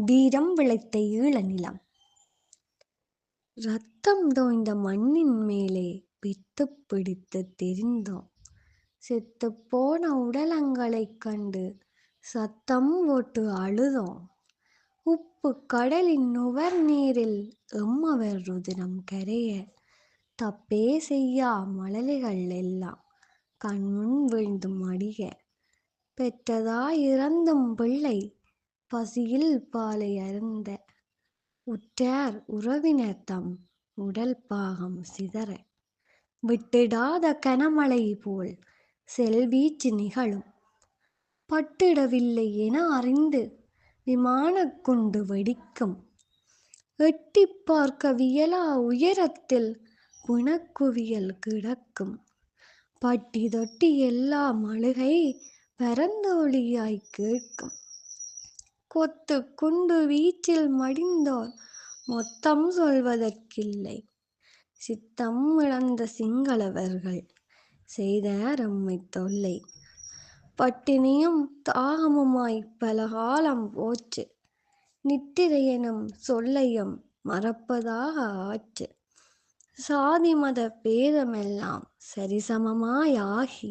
வீரம் விளைத்த ஈழ நிலம். ரத்தம் தோய்ந்த மண்ணின் மேலே பித்து பிடித்து தெரிந்தோம். செத்து போன உடலங்களை கண்டு சத்தம் போட்டு அழுதோம். உப்பு கடலின் நுவர் நீரில் எம்மவர் ருதினம் கரைய தப்பே செய்யா மழலைகள் எல்லாம் கண்முன் விழுந்தும் மடிய பெற்றதா இறந்தும் பிள்ளை பசியில் பாலை அருந்த உற்றார் உறவினர் தம் உடல் பாகம் சிதற. விட்டிடாத கனமழை போல் செல்வீச்சு நிகழும். பட்டிடவில்லை என அறிந்து விமானக் குண்டு வெடிக்கும். எட்டி பார்க்க வியலா உயரத்தில் பிணக்குவியல் கிடக்கும். பட்டி தொட்டி எல்லா மழுகை பரந்தோழியாய் கேட்கும். கொத்து குண்டு வீச்சில் மடிந்தோர் மொத்தம் சொல்வதற்கில்லை. சித்தம் இழந்த சிங்களவர்கள் செய்த ரம்மை தொல்லை. பட்டினியும் தாகமுமாய் பல காலம் போச்சு. நித்திரையனும் சொல்லையும் மறப்பதாக ஆச்சு. சாதி மத பேதமெல்லாம் சரிசமமாயாகி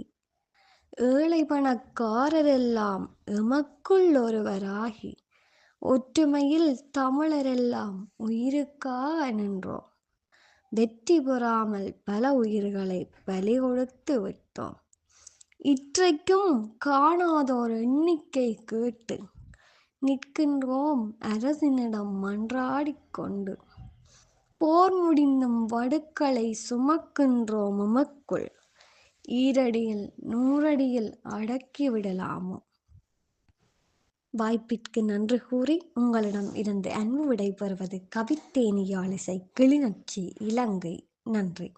ஏழை பணக்காரரெல்லாம் எமக்குள் ஒருவராகி ஒற்றுமையில் தமிழரெல்லாம் உயிருக்காக நின்றோம். வெற்றி பெறாமல் பல உயிர்களை பலி கொடுத்து விட்டோம். இற்றைக்கும் காணாதோர் எண்ணிக்கை கேட்டு நிற்கின்றோம் அரசினிடம் மன்றாடிக்கொண்டு போர் முடிந்தும் வடுக்களை சுமக்கின்றோம் உமக்குள் ஈரடியில் நூறடியில் அடக்கி விடலாமோ? வாய்ப்பிற்கு நன்றி கூறி உங்களிடம் இருந்து அன்பு விடைபெறுவது பெறுவது கிளிநொச்சி இலங்கை. நன்றி.